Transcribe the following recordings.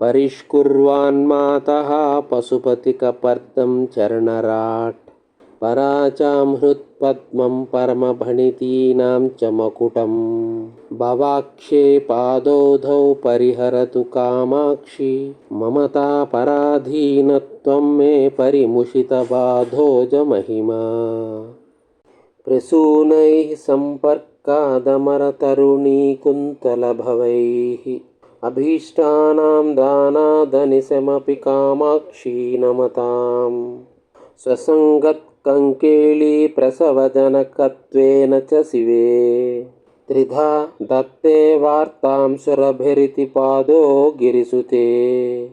परिष्कुर्वान्मातः पशुपतिकपर्दं चरणराट्। पराचामहृत्पद्मं परमभणितीनां च मकुटम्। भवाक्षे पादोधौ परिहरतु कामाक्षि। ममतापराधीनत्वं मे परिमुषितबाधोजमहिमा। प्रसूनैः सम्पर्कादमरतरुणीकुन्तलभवैः अभीष्टानां दानादनिशमपि कामाक्षी नमताम् स्वसङ्गत्कङ्केलीप्रसवजनकत्वेन च शिवे। त्रिधा दत्ते वार्तां सुरभिरिति पादो गिरिसुते।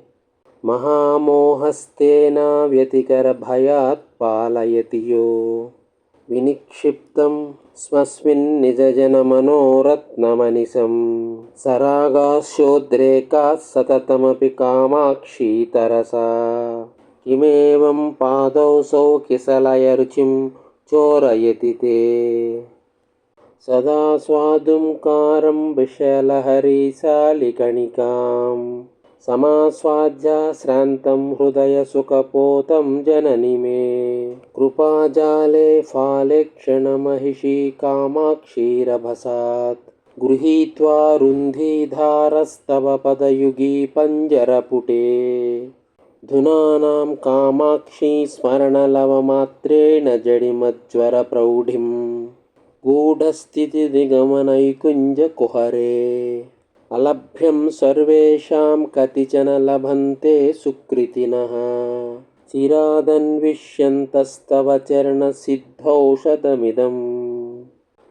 महामोहस्तेन व्यतिकरभयात् पालयति यो వినిక్షిప్తం స్మస్మిన్నిజజనమనోరత్నమనిశం సరాగాశోద్రేకా సతతమపి కామాక్షీతరసా కిమేవం పాదౌ సౌ కిసలయరుచిం చోరయతి తే సదా స్వాదుంకారం విశలహరీశాలికణికాం समास्वाद्याश्रान्तं हृदयसुखपोतं जननि मे। कृपाजाले फाले क्षणमहिषी कामाक्षीरभसात्। गृहीत्वा रुन्धिधारस्तव पदयुगी पञ्जरपुटे। धुनानां कामाक्षी स्मरणलवमात्रेण जडिमज्वरप्रौढिं गूढस्थितिनिगमनैकुञ्जकुहरे अलभ्यं सर्वेषां कतिचन लभन्ते सुकृतिनः। चिरादन्विष्यन्तस्तव चरणसिद्धौषधमिदम्।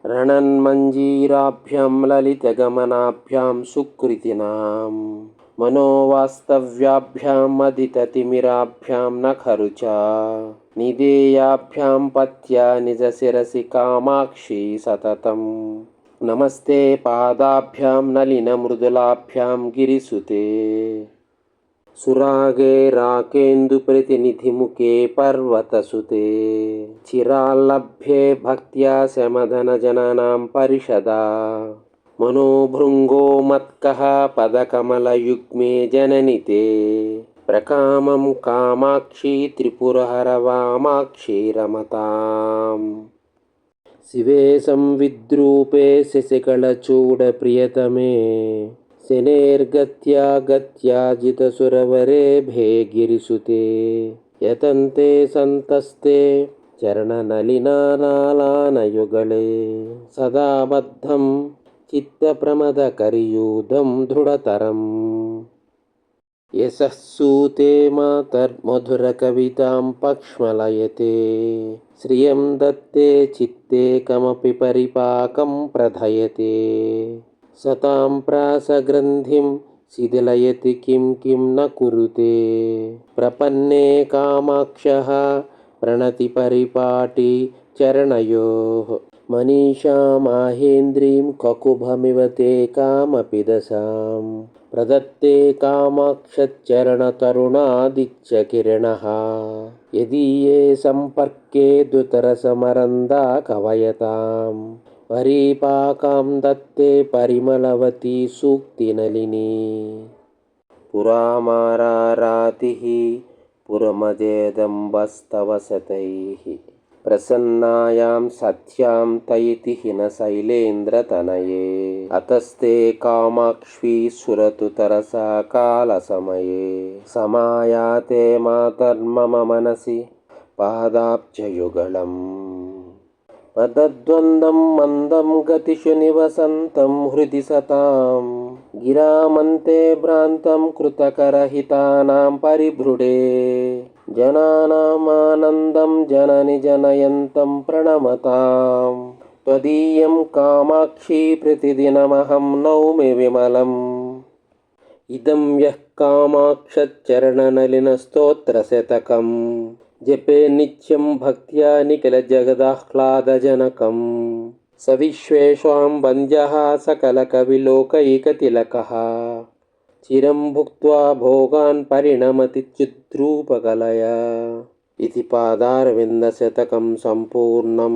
रणन्मञ्जीराभ्यां ललितगमनाभ्यां सुकृतिनां मनोवास्तव्याभ्याम् अदिततिमिराभ्यां न खरु च। निदेयाभ्यां पत्या निजशिरसि कामाक्षी सततम् నమస్తే పాదాభ్యాం నలినమృదులాభ్యాం గిరిసుతే. సురాగే రాకేందుప్రతినిధిముఖే పర్వతసుతే. చిరాల్లభ్యే భక్త్యా శమధనజనానాం పరిషదా. మనోభృంగో మత్కః పదకమలయుగ్మే జననితే. ప్రకామం కామాక్షి త్రిపురహరవామాక్షి రమతాం. శివే సంవిద్రూపే శశికళచూడప్రియతమే శనేర్గత్యా గత్యాజితసురవరేభే గిరిసుతే యతంతే సంతస్తే చరణనలినానాలానయుగళే. సదా బద్ధం చిత్తప్రమదకరియూధం దృఢతరం. यशः सूते मातर्मधुरकवितां पक्ष्मलयते। श्रियं दत्ते चित्ते कमपि परिपाकं प्रधयते। सतां प्रासग्रन्थिं शिथिलयति किं किं न कुरुते। प्रपन्ने कामाक्षः प्रणतिपरिपाटि चरणयोः मनीषा माहेन्द्रीं ककुभमिव ते कामपि दशाम् प्रदत्ते कामाक्षच्चरणतरुणादित्यकिरणः। यदीये सम्पर्के दुतरसमरन्दा कवयतां परीपाकां दत्ते परिमलवती सूक्तिनलिनी। पुरामारातिः पुरमजेदम्बस्तव शतैः प्रसन्नायां सत्यां तैति शैलेन्द्रतनये अतस्ते कामाक्ष्वी सुरतु तरसा कालसमये समायाते मातर्मम मनसि पादाब्जयुगलम् पदद्वन्द्वं मन्दं गतिषु निवसन्तं हृदि सतां गिरामन्ते भ्रान्तं कृतकरहितानां परिभृडे जनानामानन्दं जननि जनयन्तं प्रणमतां त्वदीयं कामाक्षी प्रतिदिनमहं नौमि विमलम् इदं यः कामाक्षच्चरणनलिनस्तोत्रशतकम् జపే నిత్యం భక్త్యా నిఖిలజగదాహ్లాదజనకం స విశ్వేషాం వంద్య సకలకవిలోకైకతిలక చిరం భుక్వా భోగాన్ పరిణమతి చిద్రూపకలయ ఇది పాదారవిందశతకం సంపూర్ణం.